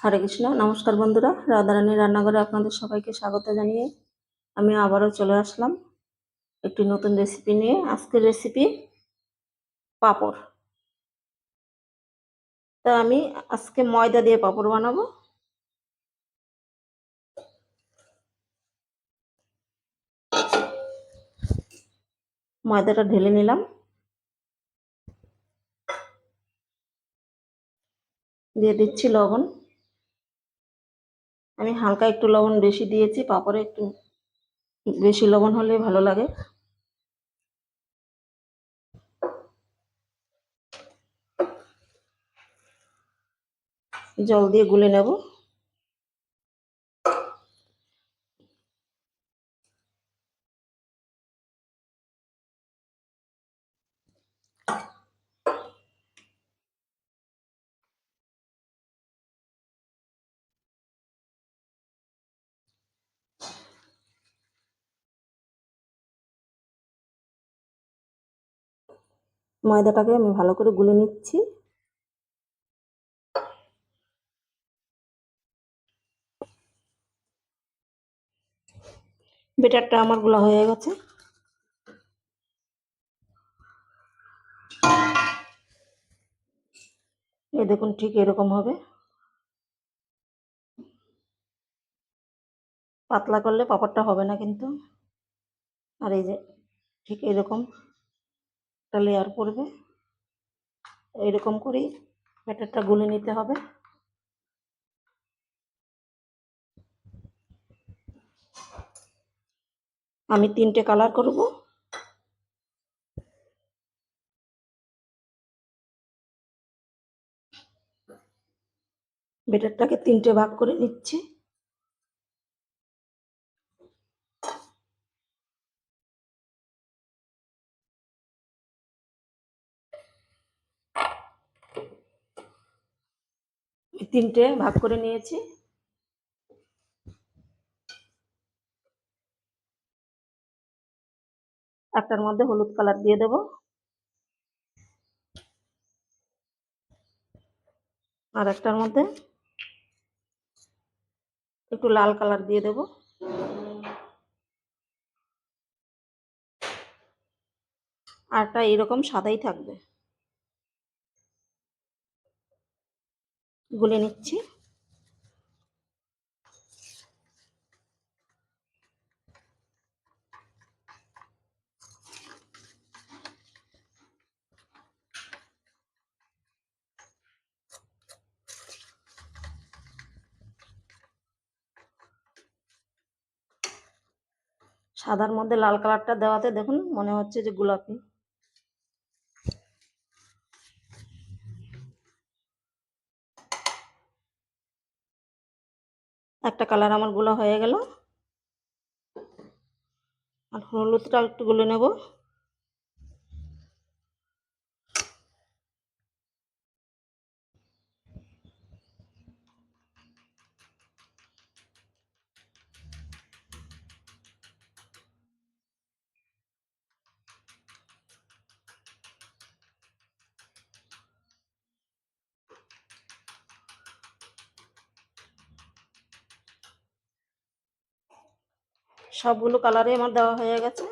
হরে কৃষ্ণ। নমস্কার বন্ধুরা রাধারানী রান্নাঘরে আপনাদের সবাইকে স্বাগত জানিয়ে আমি আবারও চলে আসলাম একটি নতুন রেসিপি নিয়ে। আজকের রেসিপি পাঁপড়। তা আমি আজকে ময়দা দিয়ে পাঁপড় বানাবো। ময়দাটা ঢেলে নিলাম। দিয়ে দিচ্ছি লবণ। আমি হালকা একটু লবণ বেশি দিয়েছি, পাপড়ে একটু বেশি লবণ হলে ভালো লাগে। জল দিয়ে গুলে নেব। ময়দাটাকে আমি ভালো করে গুলে নিচ্ছি। বেটারটা আমারগুলা হয়ে গেছে। এই দেখুন ঠিক এরকম হবে। পাতলা করলে পাপড়টা হবে না কিন্তু। আর এই যে ঠিক এরকম। একটা লেয়ার পড়বে। এইরকম করেই ব্যাটারটা গুলে নিতে হবে। আমি তিনটে কালার করব। বেটারটাকে তিনটে ভাগ করে নিচ্ছি। তিনটে ভাগ করে নিয়েছি। একটার মধ্যে হলুদ কালার দিয়ে দেব। আর একটার মধ্যে একটু লাল কালার দিয়ে দেব। আরটা এরকম সাদাই থাকবে। গুলে নিচ্ছি। সাদার মধ্যে লাল কালারটা দেওয়াতে দেখুন মনে হচ্ছে যে গোলাপি। একটা কালার আমারগুলো হয়ে গেল। আর হলুদটা একটু গুলে নেব। সবগুলো কালারে আমার দেওয়া হয়ে গেছে।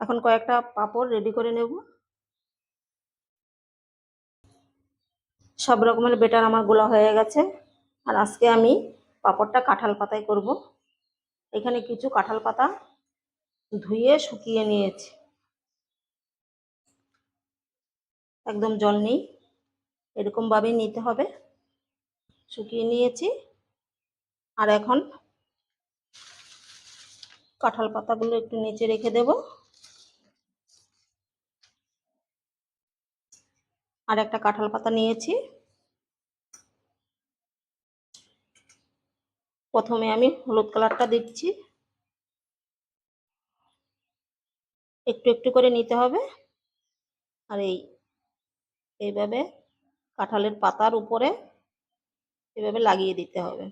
এখন কয়েকটা পাপড় রেডি করে নেব। সব রকমের বেটার আমার গোলা হয়ে গেছে। আর আজকে আমি পাপড়টা কাঁঠাল পাতায় করব। এখানে কিছু কাঁঠাল পাতা ধুয়ে শুকিয়ে নিয়েছি। একদম জল নেই। এরকমভাবেই নিতে হবে। শুকিয়ে নিয়েছি। আর এখন কাঁঠাল পাতাগুলো একটু নিচে রেখে দেব। আর একটা কাঁঠাল পাতা নিয়েছি। প্রথমে আমি হলুদ কালারটা দিচ্ছি। একটু একটু করে নিতে হবে। আর এই, এইভাবে কাঁঠালের পাতার উপরে এভাবে লাগিয়ে দিতে হবে।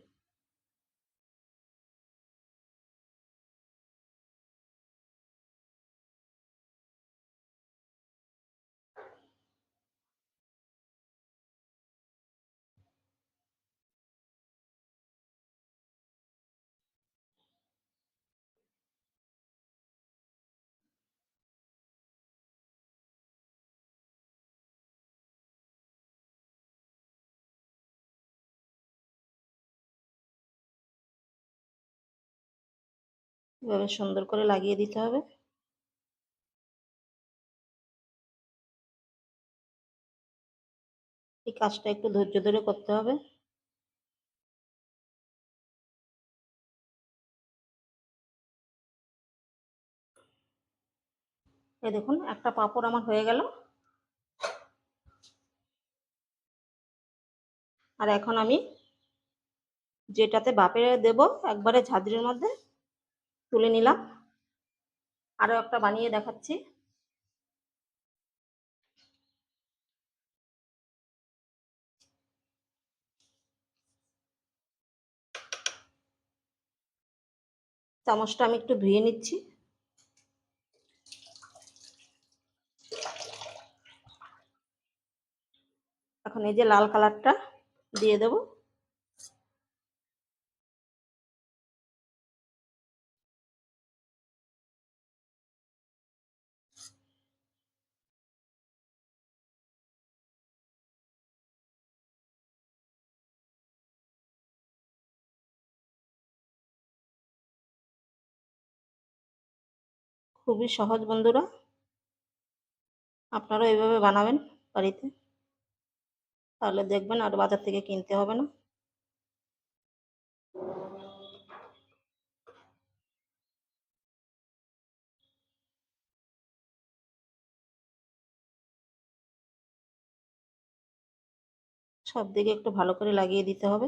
এভাবে সুন্দর করে লাগিয়ে দিতে হবে। এই কাজটা একটু ধৈর্য ধরে করতে হবে। এই দেখুন, একটা পাপড় আমার হয়ে গেল। আর এখন আমি যেটাতে বাপে দেব, একবারে ঝাঁঝরির মধ্যে তুলে নিলাম। আরও একটা বানিয়ে দেখাচ্ছি। চামচটা আমি একটু ধুয়ে নিচ্ছি। এখন এই যে লাল কালারটা দিয়ে দেব। খুবই সহজ বন্ধুরা। আপনারা এইভাবে বানাবেন বাড়িতে। তাহলে দেখবেন আর বাজার থেকে কিনতে হবে না। সব দিকে একটু ভালো করে লাগিয়ে দিতে হবে।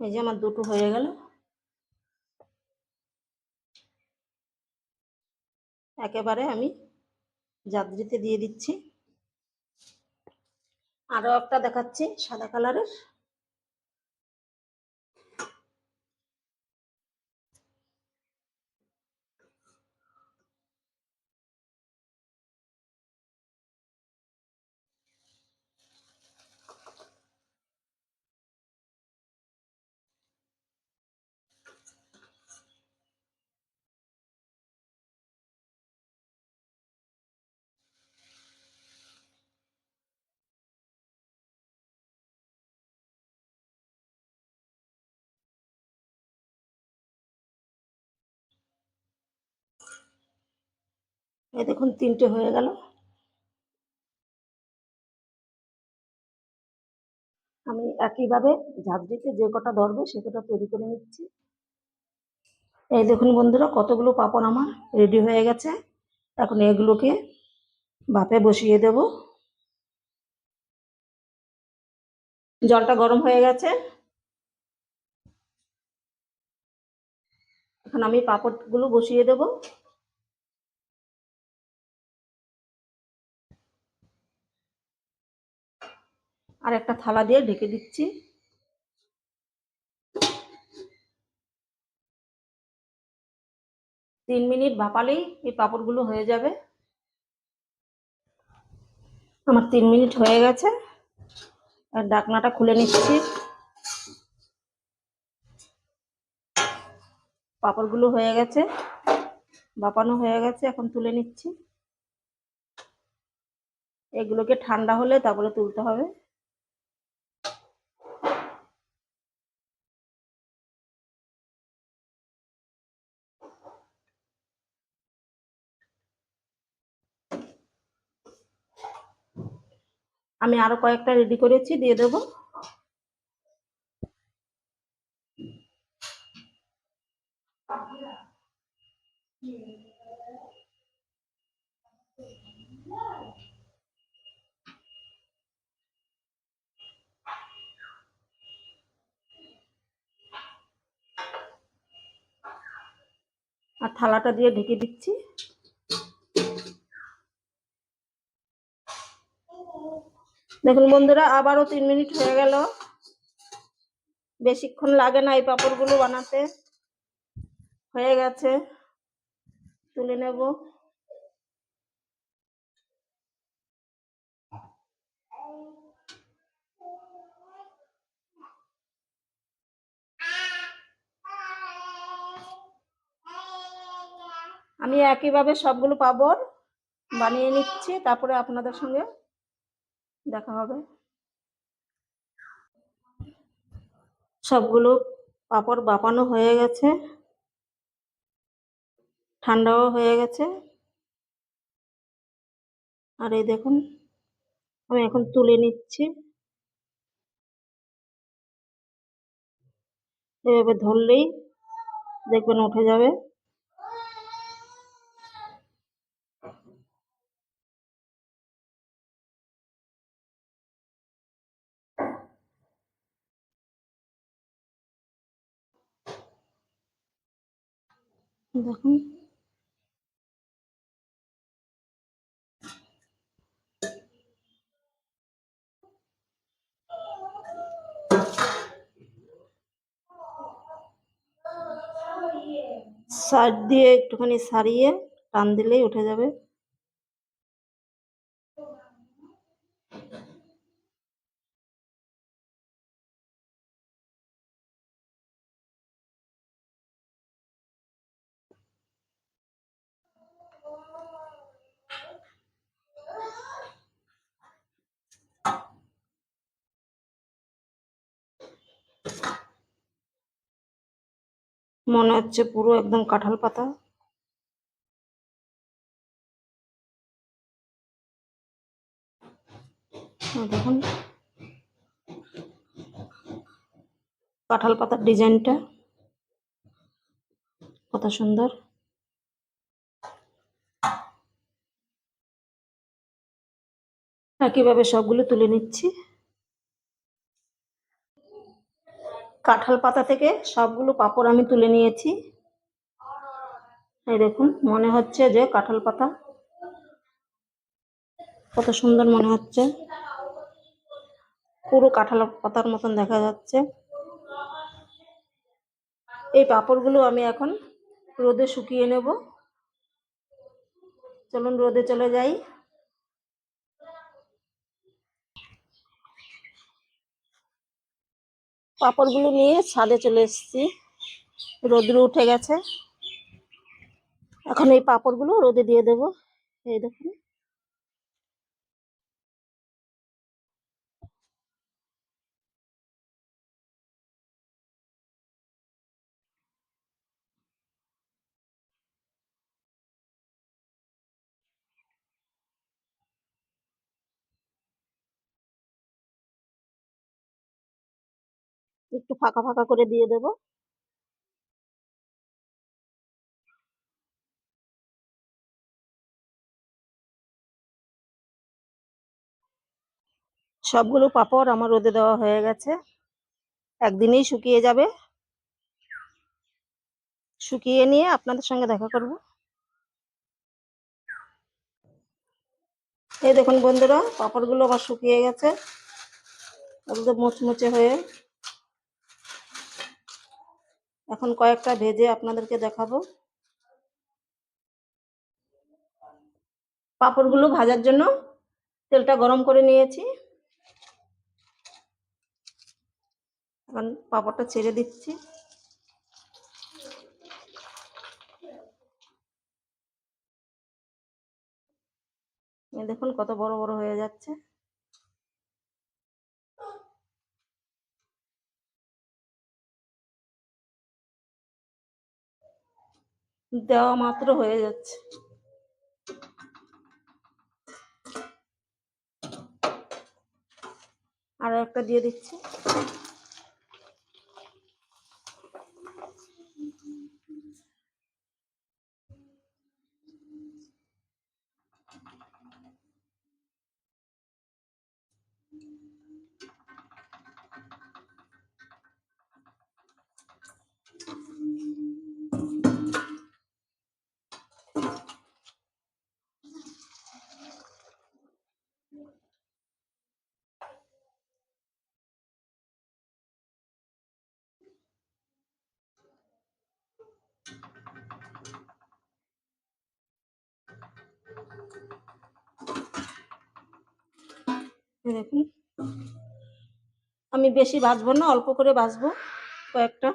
এই যে আমার দুটো হয়ে গেল। একেবারে আমি জাদরিতে দিয়ে দিচ্ছি। আরও একটা দেখাচ্ছি সাদা কালারের। এই দেখুন, তিনটে হয়ে গেল। আমি একইভাবে ঝাঁঝরিতে যে কটা ধরবে, সে কটা তৈরি করে নিচ্ছি। এই দেখুন বন্ধুরা, কতগুলো পাপড় আমার রেডি হয়ে গেছে। এখন এগুলোকে ভাপে বসিয়ে দেব। জলটা গরম হয়ে গেছে। এখন আমি পাপড়গুলো বসিয়ে দেব। আর একটা থালা দিয়ে ঢেকে দিচ্ছি। তিন মিনিট ভাপালেই এই পাঁপড়গুলো হয়ে যাবে। আমার তিন মিনিট হয়ে গেছে। আর ডাকনাটা খুলে নিচ্ছি। পাঁপড়গুলো হয়ে গেছে। বাপানো হয়ে গেছে, এখন তুলে নিচ্ছি। এগুলোকে ঠান্ডা হলে তারপরে তুলতে হবে। আমি আরও কয়েকটা রেডি করেছি দিয়ে দেবো। আর থালাটা দিয়ে ঢেকে দিচ্ছি। দেখুন বন্ধুরা, আবারও তিন মিনিট হয়ে গেল। বেশিক্ষণ লাগে না এই পাঁপড়গুলো বানাতে। হয়ে গেছে। তুলে নেব। আমি একইভাবে সবগুলো পাঁপড় বানিয়ে নিচ্ছি, তারপরে আপনাদের সঙ্গে দেখা হবে। সবগুলো পাঁপড় বাপানো হয়ে গেছে। ঠান্ডাও হয়ে গেছে। আর এই দেখুন, আমি এখন তুলে নিচ্ছি। এভাবে ধরলেই দেখবেন উঠে যাবে। দেখুন। সাইড দিয়ে একটুখানি সারিয়ে টান দিলেই উঠে যাবে। মনে হচ্ছে পুরো একদম কাঁঠাল পাতা। দেখুন। কাঁঠাল পাতার ডিজাইনটা কত সুন্দর। একইভাবে সবগুলো তুলে নিচ্ছি। কাঁঠাল পাতা থেকে সবগুলো পাপড় আমি তুলে নিয়েছি। এই দেখুন, মনে হচ্ছে যে কাঁঠাল পাতা কত সুন্দর মনে হচ্ছে। পুরো কাঁঠাল পাতার মতন দেখা যাচ্ছে। এই পাপড়গুলো আমি এখন রোদে শুকিয়ে নেব। চলুন রোদে চলে যাই। পাঁপড়গুলো নিয়ে ছাদে চলে এসেছি। রোদ্র উঠে গেছে। এখন এই পাপড়গুলো রোদে দিয়ে দেবো। এই দেখুন। একটু ফাঁকা ফাঁকা করে দিয়ে দেব। সবগুলো পাপড় আমার রোদে দেওয়া হয়ে গেছে। একদিনেই শুকিয়ে যাবে। শুকিয়ে নিয়ে আপনাদের সঙ্গে দেখা করব। এই দেখুন বন্ধুরা, পাপড়গুলো আমার শুকিয়ে গেছে। একদম মুচমুচে হয়ে এখন কয়েকটা ভেজে আপনাদেরকে দেখাবো। পাঁপড়গুলো ভাজার জন্য তেলটা গরম করে নিয়েছি। এখন পাঁপড়টা ছেড়ে দিচ্ছি। দেখুন কত বড় বড় হয়ে যাচ্ছে। দেওয়া মাত্র হয়ে যাচ্ছে। আরও একটা দিয়ে দিচ্ছি। দেখুন আমি বেশি ভাজবো না অল্প করে ভাজবো কয়েকটা।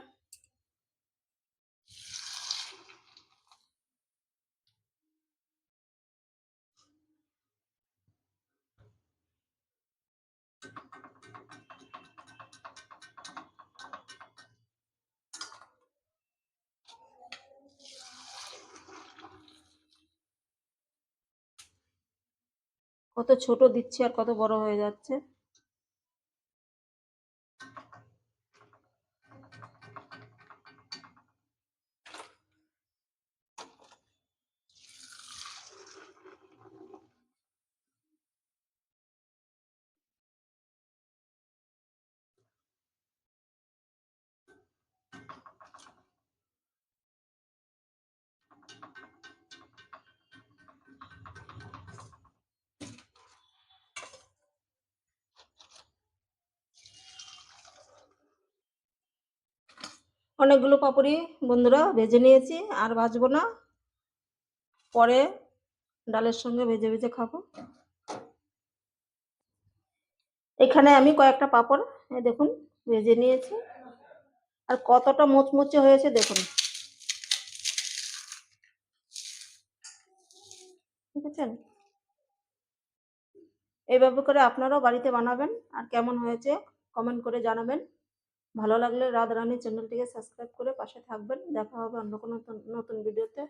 কত ছোট দিচ্ছি আর কত বড় হয়ে যাচ্ছে। অনেকগুলো পাপড়ি বন্ধুরা ভেজে নিয়েছি, আর ভাজবো না। পরে ডালের সঙ্গে ভেজে ভেজে খাব। এখানে আমি কয়েকটা পাপড় দেখুন, ভেজে নিয়েছি। আর কতটা মুচমুচে হয়েছে দেখুন। দেখেছেন এইভাবে করে আপনারাও বাড়িতে বানাবেন, আর কেমন হয়েছে কমেন্ট করে জানাবেন। ভালো লাগলে রানী চ্যানেলটিকে সাবস্ক্রাইব করে পাশে থাকবেন। দেখা হবে অন্য কোনো নতুন ভিডিওতে